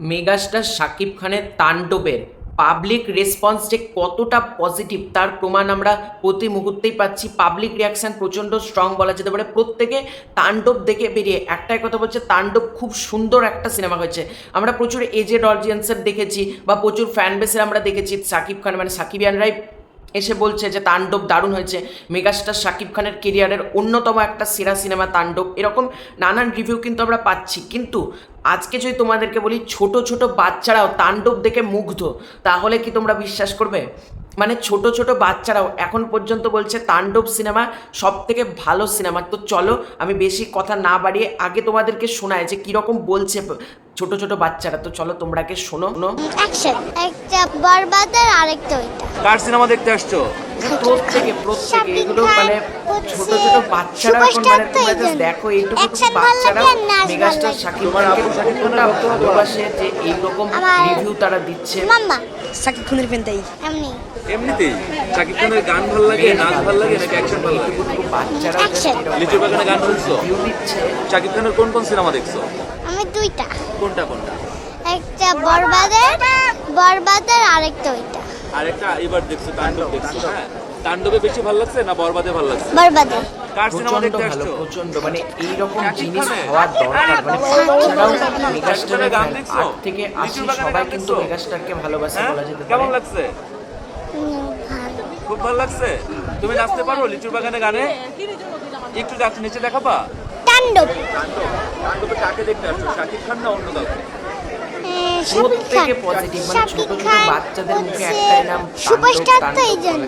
Megastar Shakib খানের তাণ্ডবের public response যে কতটা পজিটিভ তার প্রমাণ আমরা প্রতি মুহূর্তেই পাচ্ছি। পাবলিক রিয়াকশান প্রচণ্ড স্ট্রং বলা যেতে পারে। প্রত্যেকে তাণ্ডব দেখে বেরিয়ে, একটাই কথা বলছে, তাণ্ডব খুব সুন্দর একটা সিনেমা হয়েছে। আমরা প্রচুর এজেড অডিয়েন্সের দেখেছি বা প্রচুর ফ্যান বেসের আমরা দেখেছি। সাকিব খান মানে সাকিব সাকিবিয়ানরাই এসে বলছে যে তাণ্ডব দারুণ হয়েছে। মেগাস্টার শাকিব খানের কেরিয়ারের অন্যতম একটা সেরা সিনেমা তাণ্ডব। এরকম নানান রিভিউ কিন্তু আমরা পাচ্ছি। কিন্তু আজকে যদি তোমাদেরকে বলি ছোট ছোট বাচ্চারাও তাণ্ডব দেখে মুগ্ধ, তাহলে কি তোমরা বিশ্বাস করবে? মানে ছোট ছোট বাচ্চারাও এখন পর্যন্ত বলছে তাণ্ডব সিনেমা সব থেকে ভালো সিনেমা। তো চলো, আমি বেশি কথা না বাড়িয়ে আগে তোমাদেরকে শোনায় যে কীরকম বলছে ছোট ছোট বাচ্চারা তো চলো তোমরা কে শোনো। একটা বরবাদ একটা বরবাদের আরেকটা ওইটা। কার সিনেমা দেখতে আসছো? প্রত্যেকে প্রত্যেকে এগুলো মানে ছোট ছোট বাচ্চারা এখন মানে তোমরা জাস্ট দেখো এইটুকু বাচ্চারা মেগাস্টার শাকিব খানকে? ভালোবাসে যে এইরকম রিভিউ তারা দিচ্ছে। মাম্মা। সাকিব খানের ফ্যান তাই। এমনি। এমনিতেই শাকিব খানের গান ভালো লাগে নাচ ভালো লাগে নাকি অ্যাকশন ভালো লাগে? বাচ্চারা বাগানে গান শুনছো দিচ্ছে। শাকিব খানের কোন কোন সিনেমা দেখছ? আমি দুইটা। কোনটা কোনটা? একটা বরবাদের বরবাদের আরেকটা ওইটা। আর একটা এবার দেখছ তাণ্ডব দেখছ হ্যাঁ? তাণ্ডবে বেশি ভালো লাগছে না বরবাদে ভালো লাগছে? বরবাদের কার সিনেমা দেখতে আসছো? প্রচণ্ড মানে এইরকম শাকিব জিনিস খানের? দরকার মানে বাচ্চারাও মেগাস্টারের গান দেখছ? থেকে আশি সবাই কিন্তু মেগাস্টারকে ভালোবাসে হ্যাঁ? বলা যেতে কেমন লাগছে? খুব ভালো লাগছে? তুমি নাচতে পারো লিচুর বাগানে গানে? একটু যাচ্ছে নিচে দেখাবা? তাণ্ডব। তাণ্ডব তাণ্ডবে কাকে দেখতে আসছো? শাকিব খান না অন্য কাউকে? মানে সুপারস্টার তো এই জন্য।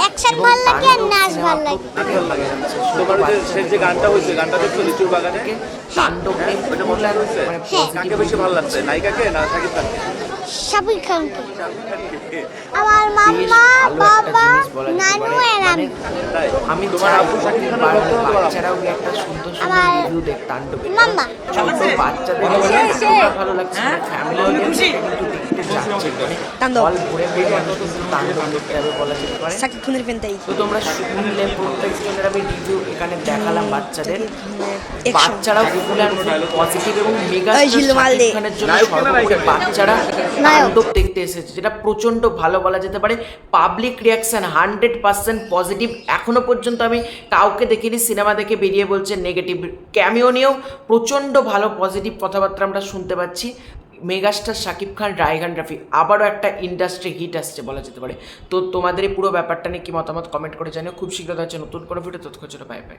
অ্যাকশন লাগে আর নাচ লাগে। ভালো তোমার যে গানটা হয়েছে গানটা দেখছ লিচুর বাগানে? মজা হয়েছে মানে হ্যাঁ। কাকে বেশি ভালো লাগছে নায়িকাকে না শাকিব খানকে? শাকিব খানকে। আমার মাম্মা ভালো একটা বাবা আমি তোমার আপু শাকিব খানের ভক্ত আপু? বাচ্চারাও একটা সুন্দর সুন্দর রিভিউ দেখ তাণ্ডবের ছোট বাচ্চাদের ভালো লাগছে। ফ্যামিলি অডিয়েন্স কিন্তু দেখতে যাচ্ছে মানে তাণ্ডব। সাকিব খানের তো তোমরা শুনলে আমি রিভিউ এখানে দেখালাম বাচ্চাদের। পজিটিভ এবং মেগা জন্য সর্বোপরি বাচ্চারা তাণ্ডব দেখতে এসেছে যেটা প্রচণ্ড ভালো বলা যেতে পারে। Public reaction hundred percent positive এখনও পর্যন্ত আমি কাউকে দেখিনি সিনেমা দেখে বেরিয়ে বলছে নেগেটিভ ক্যামিও নিয়েও প্রচণ্ড ভালো পজিটিভ কথাবার্তা আমরা শুনতে পাচ্ছি। মেগাস্টার শাকিব খান রায়গান রাফি, আবারও একটা ইন্ডাস্ট্রি হিট আসছে বলা যেতে পারে। তো তোমাদের এই পুরো ব্যাপারটা নিয়ে কি মতামত? কমেন্ট করে জানিও। খুব শীঘ্র হচ্ছে নতুন কোনো ভিডিও তৎক্ষণ বাই বাই